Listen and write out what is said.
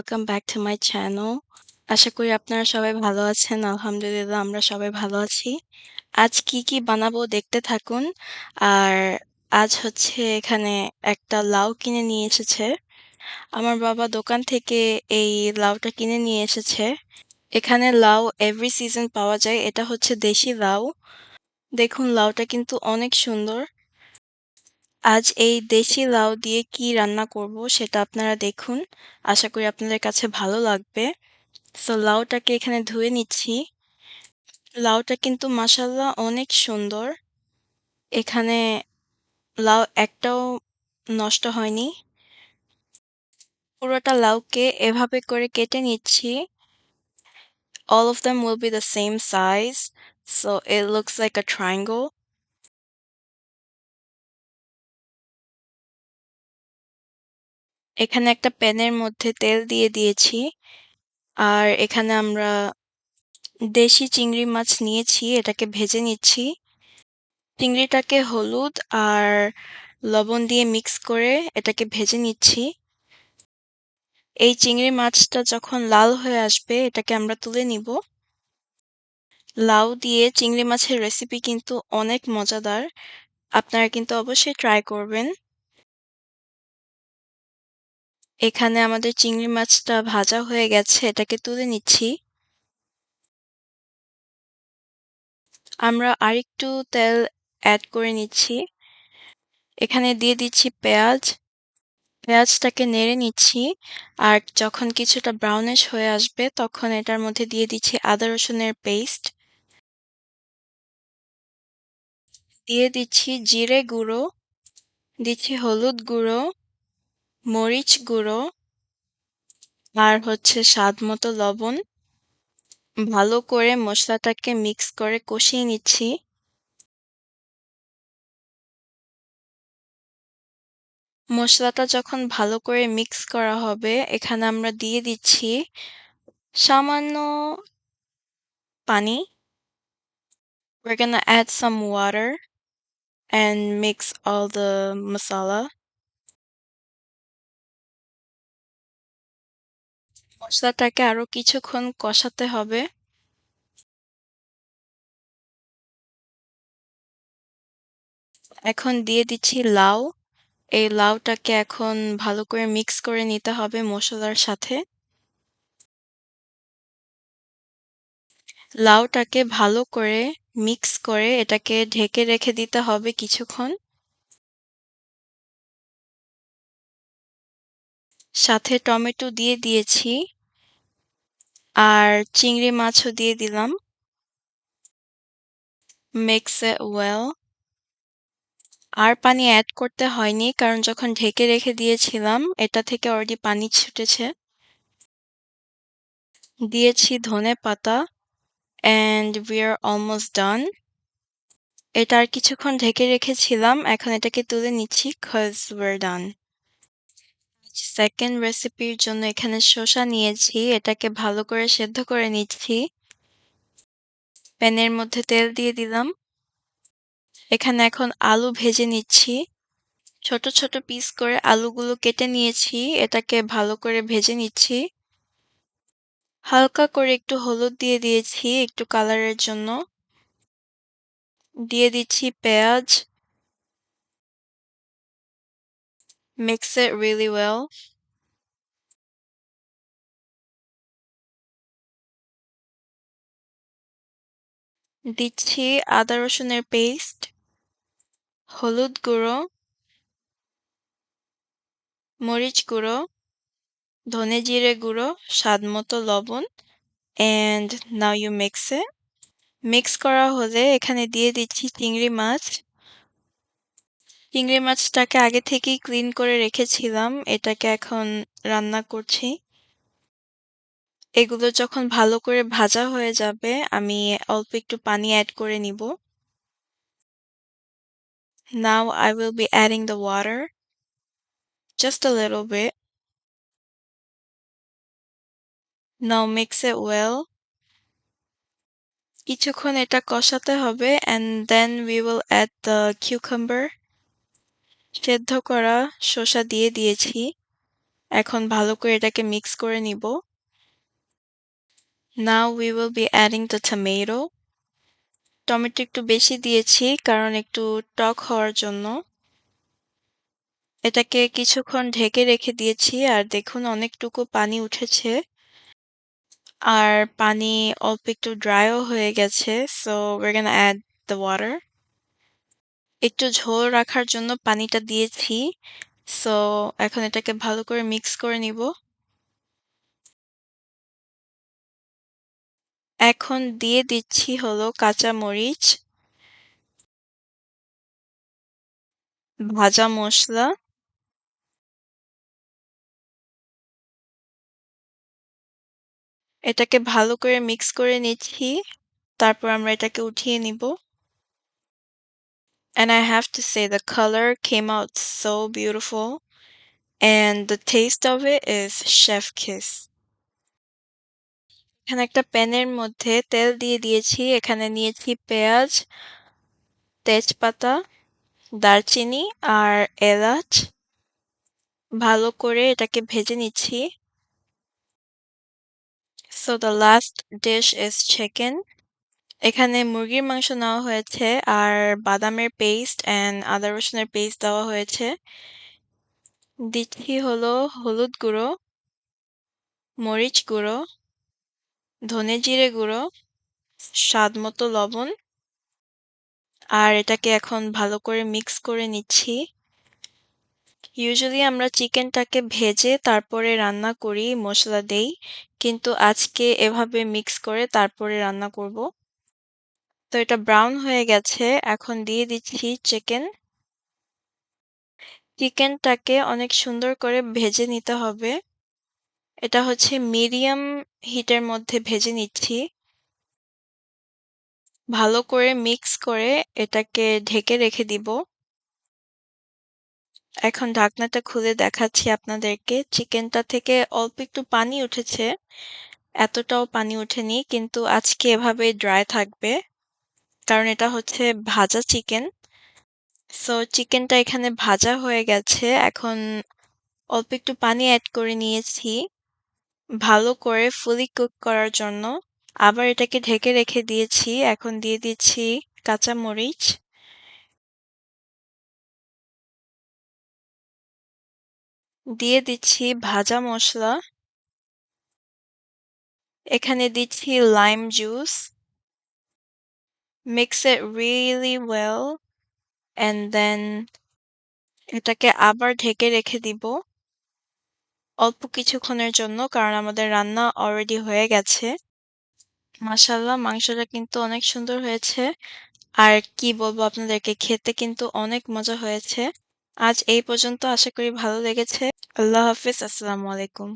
Welcome back to my channel. আশা করি আপনারা সবাই ভালো আছেন। আলহামদুলিল্লাহ আমরা সবাই ভালো আছি। আজ কি, কি বানাবো দেখতে থাকুন। আর আজ হচ্ছে এখানে একটা লাউ কিনে নিয়ে এসেছে। আমার বাবা দোকান থেকে এই লাউটা কিনে নিয়ে এসেছে। এখানে লাউ এভরি সিজন পাওয়া যায়। এটা হচ্ছে দেশি লাউ। দেখুন লাউটা কিন্তু অনেক সুন্দর। আজ এই দেশি লাউ দিয়ে কি রান্না করব সেটা আপনারা দেখুন। আশা করি আপনাদের কাছে ভালো লাগবে। সো লাউটাকে এখানে ধুয়ে নিচ্ছি। লাউটা কিন্তু মাশাআল্লাহ অনেক সুন্দর। এখানে লাউ একটাও নষ্ট হয়নি। পুরোটা লাউকে এভাবে করে কেটে নিচ্ছি। All of them will be the same size so it looks like a triangle. এখানে একটা প্যানের মধ্যে তেল দিয়ে দিয়েছি। আর এখানে আমরা দেশি চিংড়ি মাছ নিয়েছি, এটাকে ভেজে নিচ্ছি। চিংড়িটাকে হলুদ আর লবণ দিয়ে মিক্স করে এটাকে ভেজে নিচ্ছি। এই চিংড়ি মাছটা যখন লাল হয়ে আসবে এটাকে আমরা তুলে নিব। লাউ দিয়ে চিংড়ি মাছের রেসিপি কিন্তু অনেক মজাদার। আপনারা কিন্তু অবশ্যই ট্রাই করবেন। এখানে আমাদের চিংড়ি মাছটা ভাজা হয়ে গেছে এটাকে তুলে নিচ্ছি। আমরা আরেকটু তেল অ্যাড করে নিচ্ছি। এখানে দিয়ে দিচ্ছি পেঁয়াজ। পেঁয়াজটাকে নেড়ে নিচ্ছি। আর যখন কিছুটা ব্রাউনিশ হয়ে আসবে তখন এটার মধ্যে দিয়ে দিচ্ছি আদা রসুনের পেস্ট। দিয়ে দিচ্ছি জিরে গুঁড়ো, দিচ্ছি হলুদ গুঁড়ো, মরিচ গুঁড়ো আর হচ্ছে স্বাদ মতো লবণ। ভালো করে মশলাটাকে মিক্স করে কষিয়ে নিচ্ছি। মশলাটা যখন ভালো করে মিক্স করা হবে, এখানে আমরা দিয়ে দিচ্ছি সামান্য পানি। We're gonna add some water and mix all the masala. মশলাটাকে আরও কিছুক্ষণ কষাতে হবে। এখন দিয়ে দিচ্ছি লাউ। এই লাউটাকে এখন ভালো করে মিক্স করে নিতে হবে মশলার সাথে। লাউটাকে ভালো করে মিক্স করে এটাকে ঢেকে রেখে দিতে হবে কিছুক্ষণ। সাথে টমেটো দিয়ে দিয়েছি। আর চিংড়ি মাছও দিয়ে দিলাম। Mix well. আর পানি অ্যাড করতে হয়নি, কারণ যখন ঢেকে রেখে দিয়েছিলাম, এটা থেকে অলরেডি পানি ছুটেছে। দিয়েছি ধনে পাতা, and we are almost done. এটা আর কিছুক্ষণ ঢেকে রেখেছিলাম, এখন এটাকে তুলে নিচ্ছি, cause we're done. সেকেন্ড রেসিপির জন্য এখানে শসা নিয়েছি এটাকে ভালো করে সেদ্ধ করে নিচ্ছি। প্যানের মধ্যে তেল দিয়ে দিলাম। এখানে এখন আলু ভেজে নিচ্ছি। ছোট ছোট পিস করে আলুগুলো কেটে নিয়েছি এটাকে ভালো করে ভেজে নিচ্ছি। হালকা করে একটু হলুদ দিয়ে দিয়েছি একটু কালারের জন্য। দিয়ে দিচ্ছি পেঁয়াজ। Mix it really well. দিচ্ছি আদা রসুনের পেস্ট, হলুদ গুঁড়ো, মরিচ গুঁড়ো, ধনে জিরে গুঁড়ো, স্বাদ মতো লবণ now you mix it. Mix করা হলে এখানে দিয়ে দিচ্ছি চিংড়ি মাছ। চিংড়ি মাছটাকে আগে থেকেই ক্লিন করে রেখেছিলাম, এটাকে এখন রান্না করছি। এগুলো যখন ভালো করে ভাজা হয়ে যাবে, আমি অল্প একটু পানি অ্যাড করে নিব। Now I will be adding the water. Just a little bit. Now mix it well. কিছুক্ষণ এটা কষাতে হবে, and then we will add the cucumber. সেদ্ধ করা শসা দিয়ে দিয়েছি। এখন ভালো করে এটাকে মিক্স করে নিব। Now we will be adding the tomato. Tomato একটু বেশি দিয়েছি কারণ একটু টক হওয়ার জন্য। এটাকে কিছুক্ষণ ঢেকে রেখে দিয়েছি আর দেখুন অনেকটুকু পানি উঠেছে। আর পানি অল্প একটু ড্রাইও হয়ে গেছে। So we're gonna add the water. একটু ঝোল রাখার জন্য পানিটা দিয়েছি। সো এখন এটাকে ভালো করে মিক্স করে নিব। এখন দিয়ে দিচ্ছি হলো কাঁচা মরিচ। ভাজা মশলা, এটাকে ভালো করে মিক্স করে নিচ্ছি। তারপর আমরা এটাকে উঠিয়ে নিব। And I have to say the color came out so beautiful and the taste of it is chef kiss. এখানে একটা প্যানের মধ্যে তেল দিয়ে দিয়েছি। এখানে নিয়েছি পেঁয়াজ, তেজপাতা, দারচিনি আর এলাচ। ভালো করে এটাকে ভেজে নিচ্ছি। So the last dish is chicken. এখানে মুরগির মাংস নেওয়া হয়েছে আর বাদামের পেস্ট অ্যান্ড আদা রসুনের পেস্ট দেওয়া হয়েছে। দিচ্ছি হলো হলুদ গুঁড়ো, মরিচ গুঁড়ো, ধনে জিরে গুঁড়ো, স্বাদ মতো লবণ। আর এটাকে এখন ভালো করে মিক্স করে নিচ্ছি। ইউজুয়ালি আমরা চিকেনটাকে ভেজে তারপরে রান্না করি, মশলা দেই। কিন্তু আজকে এভাবে মিক্স করে তারপরে রান্না করব। তো এটা ব্রাউন হয়ে গেছে। এখন দিয়ে দিচ্ছি চিকেন। চিকেনটাকে অনেক সুন্দর করে ভেজে নিতে হবে। এটা হচ্ছে মিডিয়াম হিটের মধ্যে ভেজে নিচ্ছি। ভালো করে মিক্স করে এটাকে ঢেকে রেখে দিব। এখন ঢাকনাটা খুলে দেখাচ্ছি আপনাদেরকে। চিকেনটা থেকে অল্প একটু পানি উঠেছে। এতটাও পানি ওঠেনি কিন্তু আজকে এভাবে ড্রাই থাকবে। কারণ এটা হচ্ছে ভাজা চিকেন। সো চিকেনটা এখানে ভাজা হয়ে গেছে। এখন অল্প একটু পানি অ্যাড করে নিয়েছি। ভালো করে ফুলি কুক করার জন্য। আবার এটাকে ঢেকে রেখে দিয়েছি। এখন দিয়ে দিচ্ছি কাঁচা মরিচ। দিয়ে দিচ্ছি ভাজা মশলা এখানে দিচ্ছি lime juice. Mix it really well, and then এটাকে আবার ঢেকে রেখে দিব। অল্প কিছুক্ষণের জন্য, কারণ আমাদের রান্না অলরেডি হয়ে গেছে। মাশাআল্লাহ, মাংসটা কিন্তু অনেক সুন্দর হয়েছে। আর কি বলব আপনাদেরকে, খেতে কিন্তু অনেক মজা হয়েছে। আজ এই পর্যন্ত আশা করি ভালো লেগেছে। আল্লাহ হাফেজ। আসসালামু আলাইকুম।